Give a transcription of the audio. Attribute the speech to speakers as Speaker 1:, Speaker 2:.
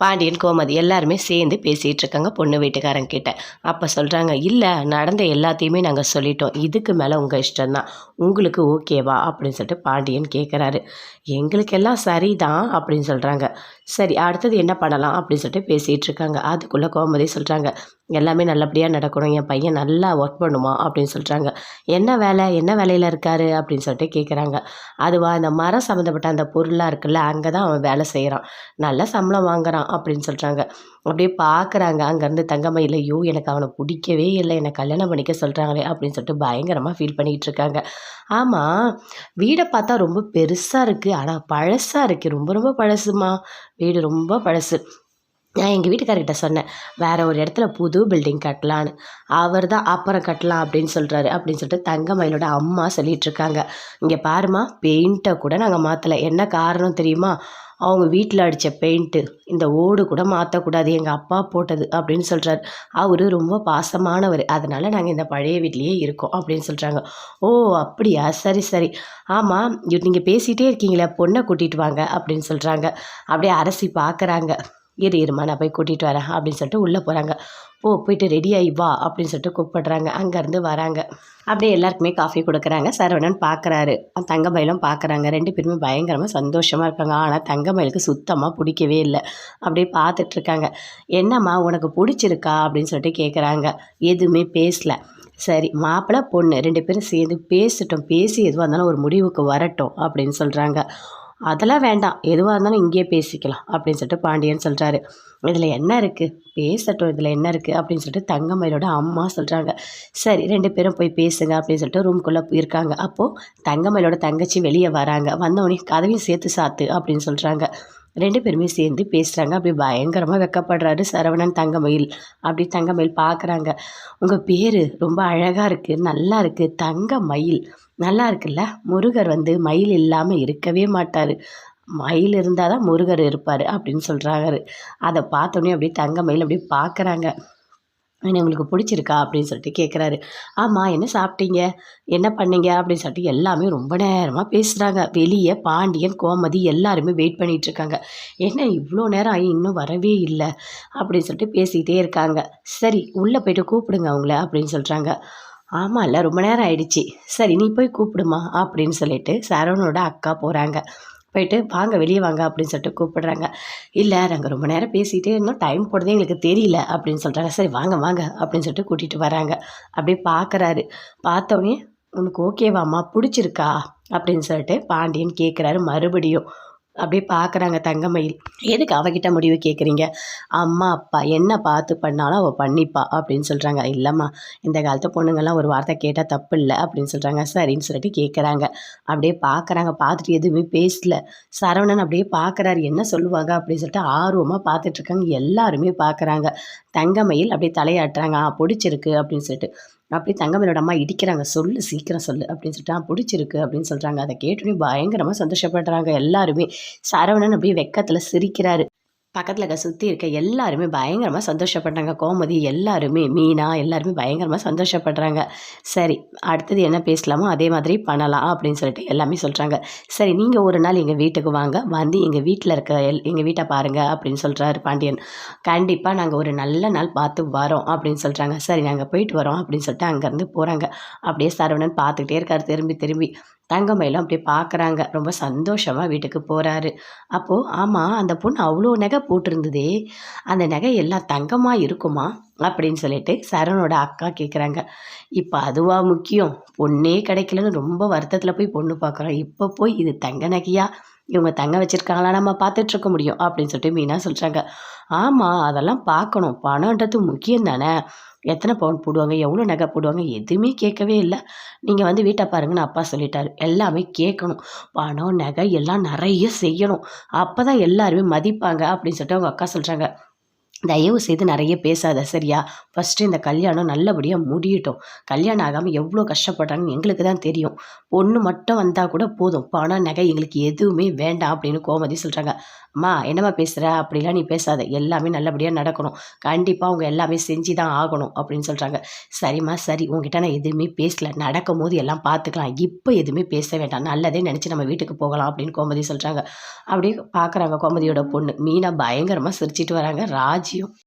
Speaker 1: பாண்டியன் கோமதி எல்லாருமே சேர்ந்து பேசிகிட்டு இருக்காங்க பொண்ணு வீட்டுக்காரங்க கிட்ட. அப்போ சொல்கிறாங்க இல்லை நடந்த எல்லாத்தையுமே நாங்கள் சொல்லிட்டோம். இதுக்கு மேலே உங்கள் இஷ்டம்தான். உங்களுக்கு ஓகேவா? அப்படின்னு சொல்லிட்டு பாண்டியன் கேட்குறாரு எங்களுக்கெல்லாம் சரிதான் அப்படின்னு சொல்கிறாங்க சரி அடுத்தது என்ன பண்ணலாம்? அப்படின்னு சொல்லிட்டு பேசிகிட்டு இருக்காங்க அதுக்குள்ளே கோமதி சொல்கிறாங்க எல்லாமே நல்லபடியாக நடக்கணும். என் பையன் நல்லா ஒர்க் பண்ணுமா அப்படின்னு சொல்கிறாங்க என்ன வேலை? என்ன வேலையில் இருக்காரு? அப்படின்னு சொல்லிட்டு கேட்குறாங்க அதுவா? அந்த மரம் சம்மந்தப்பட்ட அந்த பொருளாக இருக்குல்ல அங்கே தான் அவன் வேலை செய்கிறான் நல்ல சம்பளம் வாங்குறான். அப்படின்னு சொல்கிறாங்க அப்படியே பார்க்குறாங்க அங்கேருந்து தங்கமயில் ஐயோ எனக்கு அவனை பிடிக்கவே இல்லை. என்னை கல்யாணம் பண்ணிக்க சொல்கிறாங்களே அப்படின்னு சொல்லிட்டு பயங்கரமாக ஃபீல் பண்ணிகிட்டு இருக்காங்க. ஆமாம் வீடை பார்த்தா ரொம்ப பெருசாக இருக்குது ஆனால் பழசாக இருக்குது ரொம்ப ரொம்ப பழசுமா. வீடு ரொம்ப பழசு. நான் எங்கள் வீட்டுக்காரர்கிட்ட சொன்னேன் வேறு ஒரு இடத்துல புது பில்டிங் கட்டலான்னு. அவர் தான் அப்புறம் கட்டலாம் அப்படின்னு சொல்கிறாரு அப்படின்னு சொல்லிட்டு தங்கமயிலோட அம்மா சொல்லிகிட்ருக்காங்க இங்கே பாருமா பெயிண்ட்டை கூட நாங்கள் மாற்றலை என்ன காரணம் தெரியுமா? அவங்க வீட்டில் அடித்த பெயிண்ட்டு இந்த ஓடு கூட மாற்றக்கூடாது எங்கள் அப்பா போட்டது அப்படின்னு சொல்கிறாரு அவர் ரொம்ப பாசமானவர். அதனால் நாங்கள் இந்த பழைய வீட்லேயே இருக்கோம் அப்படின்னு சொல்கிறாங்க ஓ அப்படியா? சரி சரி. ஆமாம் நீங்கள் பேசிகிட்டே இருக்கீங்களே பொண்ணை கூட்டிகிட்டு வாங்க அப்படின்னு சொல்கிறாங்க அப்படியே அரசி பார்க்குறாங்க இரு இருமா நான் போய் கூட்டிகிட்டு வரேன் அப்படின்னு சொல்லிட்டு உள்ளே போகிறாங்க போ போயிட்டு ரெடி ஆகி வா அப்படின்னு சொல்லிட்டு கூப்பிடுறாங்க. அங்கேருந்து வராங்க. அப்படியே எல்லாருக்குமே காஃபி கொடுக்குறாங்க. சரவணன் பார்க்குறாரு. தங்கமயிலும் பார்க்குறாங்க. ரெண்டு பேருமே பயங்கரமாக சந்தோஷமாக இருக்காங்க. ஆனால் தங்கமயிலுக்கு சுத்தமாக பிடிக்கவே இல்லை. அப்படியே பார்த்துட்ருக்காங்க என்னம்மா உனக்கு பிடிச்சிருக்கா? அப்படின்னு சொல்லிட்டு கேட்குறாங்க எதுவுமே பேசல. சரி மாப்பிள்ளை பொண்ணு ரெண்டு பேரும் சேர்ந்து பேசிட்டோம். பேசி எதுவாக இருந்தாலும் ஒரு முடிவுக்கு வரட்டும் அப்படின்னு சொல்கிறாங்க அதெல்லாம் வேண்டாம். எதுவாக இருந்தாலும் இங்கேயே பேசிக்கலாம் அப்படின்னு சொல்லிட்டு பாண்டியன் சொல்கிறாரு இதில் என்ன இருக்குது பேசட்டும். இதில் என்ன இருக்குது அப்படின்னு சொல்லிட்டு தங்கமயிலோட அம்மா சொல்கிறாங்க சரி ரெண்டு பேரும் போய் பேசுங்க அப்படின்னு சொல்லிட்டு ரூம்குள்ளே போயிருக்காங்க. அப்போது தங்கமயிலோட தங்கச்சி வெளியே வராங்க. வந்தவொடனே கதவையும் சேர்த்து சாத்து அப்படின்னு சொல்கிறாங்க ரெண்டு பேருமே சேர்ந்து பேசுகிறாங்க அப்படி பயங்கரமாக வெக்கப்படுறாரு சரவணன் தங்கமயில். அப்படி தங்கமயில் பார்க்குறாங்க உங்கள் பேர் ரொம்ப அழகாக இருக்குது நல்லா இருக்குது தங்க மயில் நல்லா இருக்குல்ல? முருகர் வந்து மயில் இல்லாமல் இருக்கவே மாட்டார். மயில் இருந்தால் தான் முருகர் இருப்பார் அப்படின்னு சொல்கிறாரு அதை பார்த்தோன்னே அப்படியே தங்க மயில் அப்படியே பார்க்குறாங்க என்ன உங்களுக்கு பிடிச்சிருக்கா? அப்படின்னு சொல்லிட்டு கேட்குறாரு ஆமாம் என்ன சாப்பிட்டீங்க? என்ன பண்ணீங்க? அப்படின்னு சொல்லிட்டு எல்லாமே ரொம்ப நேரமாக பேசுகிறாங்க வெளியே பாண்டியன் கோமதி எல்லாருமே வெயிட் பண்ணிகிட்டு இருக்காங்க. என்ன இவ்வளோ நேரம் ஆகி இன்னும் வரவே இல்லை அப்படின்னு சொல்லிட்டு பேசிக்கிட்டே இருக்காங்க. சரி உள்ளே போயிட்டு கூப்பிடுங்க அவங்கள அப்படின்னு சொல்கிறாங்க ஆமாம்ல ரொம்ப நேரம் ஆயிடுச்சு. சரி நீ போய் கூப்பிடுமா? அப்படின்னு சொல்லிட்டு சரவணோட அக்கா போகிறாங்க போயிட்டு வாங்க வெளியே வாங்க அப்படின்னு சொல்லிட்டு கூப்பிடுறாங்க. இல்லை நாங்கள் ரொம்ப நேரம் பேசிகிட்டே இருந்தோம் டைம் போடுறதே எங்களுக்கு தெரியல அப்படின்னு சொல்கிறாங்க சரி வாங்க வாங்க அப்படின்னு சொல்லிட்டு கூட்டிகிட்டு வராங்க. அப்படியே பார்க்குறாரு பார்த்தோன்னே உனக்கு ஓகேவாம்மா பிடிச்சிருக்கா அப்படின்னு சொல்லிட்டு பாண்டியன் கேட்குறாரு மறுபடியும். அப்படியே பார்க்குறாங்க தங்கமயில். எதுக்கு அவகிட்ட முடிவு கேட்குறீங்க அம்மா அப்பா என்ன பார்த்து பண்ணாலும் அவள் பண்ணிப்பா அப்படின்னு சொல்கிறாங்க இல்லைம்மா இந்த காலத்து பொண்ணுங்கள்லாம் ஒரு வார்த்தை கேட்டால் தப்பு இல்லை அப்படின்னு சொல்கிறாங்க சரின்னு சொல்லிட்டு கேட்குறாங்க அப்படியே பார்க்குறாங்க பார்த்துட்டு எதுவுமே பேசல. சரவணன் அப்படியே பார்க்குறாரு என்ன சொல்லுவாங்க அப்படின்னு சொல்லிட்டு ஆர்வமாக பார்த்துட்ருக்காங்க எல்லாருமே பார்க்குறாங்க தங்கமயில் அப்படியே தலையாட்டுறாங்க. ஆ பிடிச்சிருக்கு அப்படின்னு சொல்லிட்டு அப்படி தங்கமயிலோட அம்மா இடிக்கிறாங்க சொல்லு சீக்கிரம் சொல்லு அப்படின்னு சொல்லிட்டு பிடிச்சிருக்கு அப்படின்னு சொல்கிறாங்க அதை கேட்டோன்னே பயங்கரமாக சந்தோஷப்படுறாங்க எல்லாருமே. சரவணன் அப்படியே வெக்கத்தில் சிரிக்கிறாரு. பக்கத்தில் இருக்க சுற்றி இருக்க எல்லாருமே பயங்கரமாக சந்தோஷப்படுறாங்க கோமதி எல்லாருமே மீனா எல்லாருமே பயங்கரமாக சந்தோஷப்படுறாங்க. சரி அடுத்தது என்ன பேசலாமோ அதே மாதிரி பண்ணலாம் அப்படின்னு சொல்லிட்டு எல்லாமே சொல்கிறாங்க சரி நீங்கள் ஒரு நாள் எங்கள் வீட்டுக்கு வாங்க. வந்து எங்கள் வீட்டில் இருக்க எல் எங்கள் வீட்டை பாருங்கள் அப்படின்னு சொல்கிறாரு பாண்டியன். கண்டிப்பாக நாங்கள் ஒரு நல்ல நாள் பார்த்து வரோம் அப்படின்னு சொல்கிறாங்க சரி நாங்கள் போயிட்டு வரோம் அப்படின்னு சொல்லிட்டு அங்கேருந்து போகிறாங்க அப்படியே சரவணன் பார்த்துக்கிட்டே இருக்கார். திரும்பி திரும்பி. தங்கமயிலும் அப்படியே பார்க்குறாங்க ரொம்ப சந்தோஷமாக வீட்டுக்கு போகிறாரு அப்போது ஆமாம் அந்த பொண்ணு அவ்வளோ நகை போட்டிருந்ததே. அந்த நகை எல்லாம் தங்கமாக இருக்குமா? அப்படின்னு சொல்லிட்டு சரணோட அக்கா கேட்குறாங்க இப்போ அதுவாக முக்கியம். பொண்ணே கிடைக்கலன்னு ரொம்ப வருத்தத்தில் போய் பொண்ணு பார்க்குறோம் இப்போ போய் இது தங்க நகையா? இவங்க தங்க வச்சுருக்காங்களா? நம்ம பார்த்துட்ருக்க முடியும். அப்படின்னு சொல்லிட்டு மீனா சொல்கிறாங்க ஆமாம் அதெல்லாம் பார்க்கணும் பணன்றது முக்கியம் தானே. எத்தனை பவுன் போடுவாங்க? எவ்வளோ நகை போடுவாங்க? எதுவுமே கேட்கவே இல்லை. நீங்கள் வந்து வீட்டை பாருங்கன்னு அப்பா சொல்லிட்டாரு. எல்லாமே கேட்கணும். பணம் நகை எல்லாம் நிறைய செய்யணும். அப்போ தான் எல்லாருமே மதிப்பாங்க அப்படின்னு சொல்லிட்டு அவங்க அக்கா சொல்கிறாங்க தயவு செய்து நிறைய பேசாத சரியா? ஃபஸ்ட்டு இந்த கல்யாணம் நல்லபடியாக முடியட்டும். கல்யாணம் ஆகாமல் எவ்வளோ கஷ்டப்படுறாங்கன்னு எங்களுக்கு தான் தெரியும். பொண்ணு மட்டும் வந்தால் கூட போதும். பணம் நகை எங்களுக்கு எதுவுமே வேண்டாம் அப்படின்னு கோமதி சொல்கிறாங்க அம்மா என்னம்மா பேசுகிற அப்படிலாம் நீ பேசாத. எல்லாமே நல்லபடியாக நடக்கணும். கண்டிப்பாக அவங்க எல்லாமே செஞ்சு தான் ஆகணும் அப்படின்னு சொல்கிறாங்க சரிம்மா சரி. உங்ககிட்ட நான் எதுவுமே பேசல. நடக்கும் போது எல்லாம் பார்த்துக்கலாம் இப்போ எதுவுமே பேச வேண்டாம். நல்லதே நினச்சி நம்ம வீட்டுக்கு போகலாம் அப்படின்னு கோமதி சொல்கிறாங்க அப்படியே பார்க்குறாங்க கோமதியோட பொண்ணு. மீனா பயங்கரமாக சிரிச்சிட்டு வராங்க. ராஜ் you.